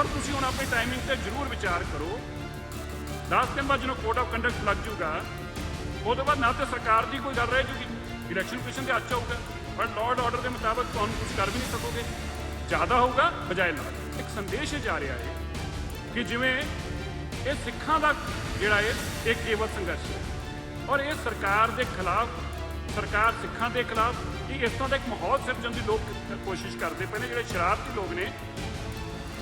ਪਰ ਤੁਸੀਂ ਹੁਣ ਆਪਣੀ ਟਾਈਮਿੰਗ ਤੇ ਜ਼ਰੂਰ ਵਿਚਾਰ ਕਰੋ। 10 ਦਿਨ ਬਾਅਦ ਜਦੋਂ ਕੋਡ ਆਫ ਕੰਡਕਟ ਲੱਗ ਜੂਗਾ ਉਹਦੇ ਬਾਅਦ ਨਾ ਤੇ ਸਰਕਾਰ ਦੀ ਕੋਈ ਗੱਲ ਰਹਿ ਜੂਗੀ ਇਲੈਕਸ਼ਨ ਕਮਿਸ਼ਨ ਦੇ ਹੱਥ 'ਚ ਹੋਊਗਾ ਪਰ ਲਾਰਡ ਆਰਡਰ ਦੇ ਮੁਤਾਬਕ ਤੁਹਾਨੂੰ ਕੁਝ ਕਰ ਵੀ ਨਹੀਂ ਸਕੋਗੇ। ਜ਼ਿਆਦਾ ਹੋਊਗਾ, ਬਜਾਏ ਨਾ ਇੱਕ ਸੰਦੇਸ਼ ਇਹ ਜਾ ਰਿਹਾ ਹੈ ਕਿ ਜਿਵੇਂ ਇਹ ਸਿੱਖਾਂ ਦਾ ਜਿਹੜਾ ਹੈ, ਇਹ ਕੇਵਲ ਸੰਘਰਸ਼ ਹੈ। ਔਰ ਇਹ ਸਰਕਾਰ ਦੇ ਖਿਲਾਫ, ਸਰਕਾਰ ਸਿੱਖਾਂ ਦੇ ਖਿਲਾਫ ਕਿ ਇਸ ਤਰ੍ਹਾਂ ਦਾ ਇੱਕ ਮਾਹੌਲ ਸਿਰਜਣ ਦੀ ਲੋਕ ਕੋਸ਼ਿਸ਼ ਕਰਦੇ ਪਏ ਨੇ, ਜਿਹੜੇ ਸ਼ਰਾਰਤੀ ਲੋਕ ਨੇ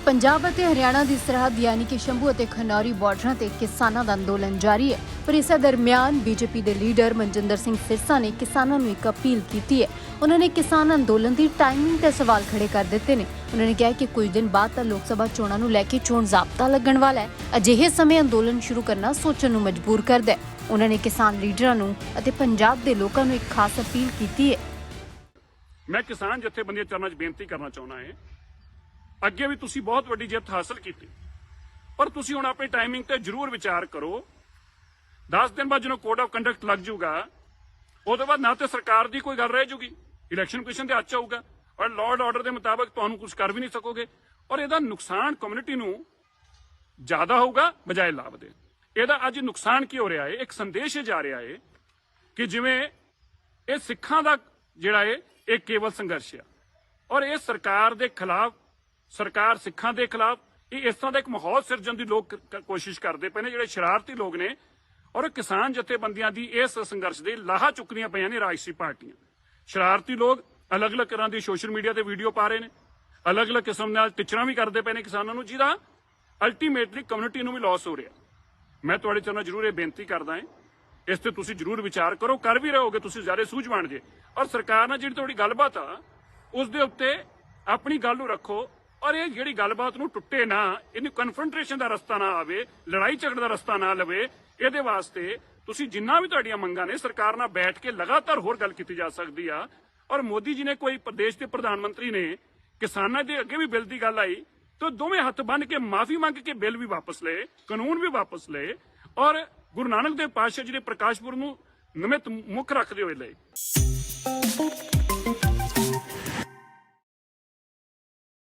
ਪੰਜਾਬ ਅਤੇ ਹਰਿਆਣਾ ਦੀ ਸਰਹੱਦ ਯਾਨੀ ਕਿ ਸ਼ੰਭੂ ਅਤੇ ਖਨੌਰੀ ਬਾਰਡਰਾਂ ਤੇ ਕਿਸਾਨਾਂ ਦਾ ਅੰਦੋਲਨ ਜਾਰੀ ਹੈ। ਪਰ ਇਸੇ ਦਰਮਿਆਨ ਬੀਜੇਪੀ ਦੇ ਲੀਡਰ ਮਨਜਿੰਦਰ ਸਿੰਘ ਸਿਰਸਾ ਨੇ ਕਿਸਾਨਾਂ ਨੂੰ ਇੱਕ ਅਪੀਲ ਕੀਤੀ ਹੈ। ਉਹਨਾਂ ਨੇ ਕਿਸਾਨ ਅੰਦੋਲਨ ਦੀ ਟਾਈਮਿੰਗ ਤੇ ਸਵਾਲ ਖੜੇ ਕਰ ਦਿੱਤੇ ਨੇ। ਉਹਨਾਂ ਨੇ ਕਿਹਾ ਕਿ ਕੁਝ ਦਿਨ ਬਾਅਦ ਤਾਂ ਲੋਕ ਸਭਾ ਚੋਣਾਂ ਨੂੰ ਲੈ ਕੇ ਚੋਣ ਜ਼ਾਬਤਾ ਲੱਗਣ ਵਾਲਾ ਹੈ। ਅਜਿਹੇ ਸਮੇਂ ਅੰਦੋਲਨ ਸ਼ੁਰੂ ਕਰਨਾ ਸੋਚਣ ਨੂੰ ਮਜਬੂਰ ਕਰਦਾ ਹੈ। ਉਹਨਾਂ ਨੇ ਕਿਸਾਨ ਲੀਡਰਾਂ ਨੂੰ ਅਤੇ ਪੰਜਾਬ ਦੇ ਲੋਕਾਂ ਨੂੰ ਇੱਕ ਖਾਸ ਅਪੀਲ ਕੀਤੀ ਹੈ। ਮੈਂ ਕਿਸਾਨ ਜਥੇਬੰਦੀਆਂ ਚਰਨਾਂ 'ਚ ਬੇਨਤੀ ਕਰਨਾ ਚਾਹੁੰਦਾ ਹਾਂ ਅੱਗੇ ਵੀ ਤੁਸੀਂ ਬਹੁਤ ਵੱਡੀ ਜਿੱਤ ਹਾਸਲ ਕੀਤੀ। ਪਰ ਤੁਸੀਂ ਹੁਣ ਆਪਣੀ ਟਾਈਮਿੰਗ ਤੇ ਜ਼ਰੂਰ ਵਿਚਾਰ ਕਰੋ। 10 ਦਿਨ ਬਾਅਦ ਜਦੋਂ ਕੋਡ ਆਫ ਕੰਡਕਟ ਲੱਗ ਜੂਗਾ ਉਹਦੇ ਬਾਅਦ ਨਾ ਤੇ ਸਰਕਾਰ ਦੀ ਕੋਈ ਗੱਲ ਰਹਿ ਜੂਗੀ ਇਲੈਕਸ਼ਨ ਕਮਿਸ਼ਨ ਦੇ ਹੱਥ ਆਊਗਾ। ਹੋਊਗਾ ਔਰ ਲਾਰਡ ਆਰਡਰ ਦੇ ਮੁਤਾਬਕ ਤੁਹਾਨੂੰ ਕੁਝ ਕਰ ਵੀ ਨਹੀਂ ਸਕੋਗੇ। ਔਰ ਇਹਦਾ ਨੁਕਸਾਨ ਕਮਿਊਨਿਟੀ ਨੂੰ ਜ਼ਿਆਦਾ ਹੋਊਗਾ, ਬਜਾਏ ਲਾਭ ਦੇ। ਇਹਦਾ ਅੱਜ ਨੁਕਸਾਨ ਕੀ ਹੋ ਰਿਹਾ ਹੈ ਇੱਕ ਸੰਦੇਸ਼ ਇਹ ਜਾ ਰਿਹਾ ਹੈ ਕਿ ਜਿਵੇਂ ਇਹ ਸਿੱਖਾਂ ਦਾ ਜਿਹੜਾ ਹੈ ਇਹ ਕੇਵਲ ਸੰਘਰਸ਼ ਆ। ਔਰ ਇਹ ਸਰਕਾਰ ਦੇ ਖਿਲਾਫ ਸਰਕਾਰ ਸਿੱਖਾਂ ਦੇ ਖਿਲਾਫ, ਇਹ ਇਸ ਤਰ੍ਹਾਂ ਦਾ ਇੱਕ ਮਾਹੌਲ ਸਿਰਜਣ ਦੀ ਲੋਕ ਕੋਸ਼ਿਸ਼ ਕਰਦੇ ਪਏ ਨੇ, ਜਿਹੜੇ ਸ਼ਰਾਰਤੀ ਲੋਕ ਨੇ ਔਰ ਕਿਸਾਨ ਜਥੇਬੰਦੀਆਂ ਦੀ ਇਸ ਸੰਘਰਸ਼ ਦੇ ਲਾਹਾ ਚੁੱਕਦੀਆਂ ਪਈਆਂ ਨੇ ਰਾਜਸੀ ਪਾਰਟੀਆਂ। ਸ਼ਰਾਰਤੀ ਲੋਕ ਅਲੱਗ-ਅਲੱਗ ਤਰ੍ਹਾਂ ਦੀ ਸੋਸ਼ਲ ਮੀਡੀਆ ਤੇ ਵੀਡੀਓ ਪਾ ਰਹੇ ਨੇ, ਅਲੱਗ-ਅਲੱਗ ਕਿਸਮ ਨਾਲ ਟਿਚਰਾਂ ਵੀ ਕਰਦੇ ਪਏ ਨੇ ਕਿਸਾਨਾਂ ਨੂੰ, ਜਿਹਦਾ ਅਲਟੀਮੇਟਲੀ ਕਮਿਊਨਿਟੀ ਨੂੰ ਵੀ ਲਾਸ ਹੋ ਰਿਹਾ। ਮੈਂ ਤੁਹਾਡੇ ਚਰਨਾਂ ਜ਼ਰੂਰ ਇਹ ਬੇਨਤੀ ਕਰਦਾ ਹਾਂ, ਇਸ ਤੇ ਤੁਸੀਂ ਜ਼ਰੂਰ ਵਿਚਾਰ ਕਰੋ, ਕਰ ਵੀ ਰਹੋਗੇ, ਤੁਸੀਂ ਜ਼ਿਆਦਾ ਸੂਝਵਾਨ ਜੇ। ਔਰ ਸਰਕਾਰ ਨਾਲ ਜਿਹੜੀ ਤੁਹਾਡੀ ਗੱਲਬਾਤ ਆ, ਉਸ ਦੇ ਉੱਤੇ ਆਪਣੀ ਗੱਲ ਨੂੰ ਰੱਖੋ ਔਰ ਇਹ ਜਿਹੜੀ ਗੱਲਬਾਤ ਨੂੰ ਟੁੱਟੇ ਨਾ, ਇਹਨੂੰ ਕਨਫਰੰਟੇਸ਼ਨ ਦਾ ਰਸਤਾ ਨਾ ਆਵੇ, ਲੜਾਈ ਝਗੜੇ ਦਾ ਰਸਤਾ ਨਾ ਲਵੇ, ਇਹਦੇ ਵਾਸਤੇ ਤੁਸੀਂ ਜਿੰਨਾ ਵੀ ਤੁਹਾਡੀਆਂ ਮੰਗਾਂ ਨੇ, ਸਰਕਾਰ ਨਾਲ ਬੈਠ ਕੇ ਲਗਾਤਾਰ ਹੋਰ ਗੱਲ ਕੀਤੀ ਜਾ ਸਕਦੀ ਆ। ਔਰ ਮੋਦੀ ਜੀ ਨੇ ਕੋਈ ਪ੍ਰਦੇਸ਼ ਦੇ ਪ੍ਰਧਾਨ ਮੰਤਰੀ ਨੇ ਕਿਸਾਨਾਂ ਦੇ ਅੱਗੇ ਵੀ ਬਿੱਲ ਦੀ ਗੱਲ ਆਈ, ਤਾਂ ਦੋਵੇਂ ਹੱਥ ਬੰਨ ਕੇ ਮਾਫੀ ਮੰਗ ਕੇ ਬਿੱਲ ਵੀ ਵਾਪਸ ਲਏ, ਕਾਨੂੰਨ ਵੀ ਵਾਪਸ ਲਏ, ਔਰ ਗੁਰੂ ਨਾਨਕ ਦੇਵ ਪਾਤਸ਼ਾਹ ਜੀ ਨੇ ਪ੍ਰਕਾਸ਼ ਪੁਰਬ ਨੂੰ ਨਿਮਿਤ ਮੁੱਖ ਰੱਖਦੇ ਹੋਏ ਲਏ।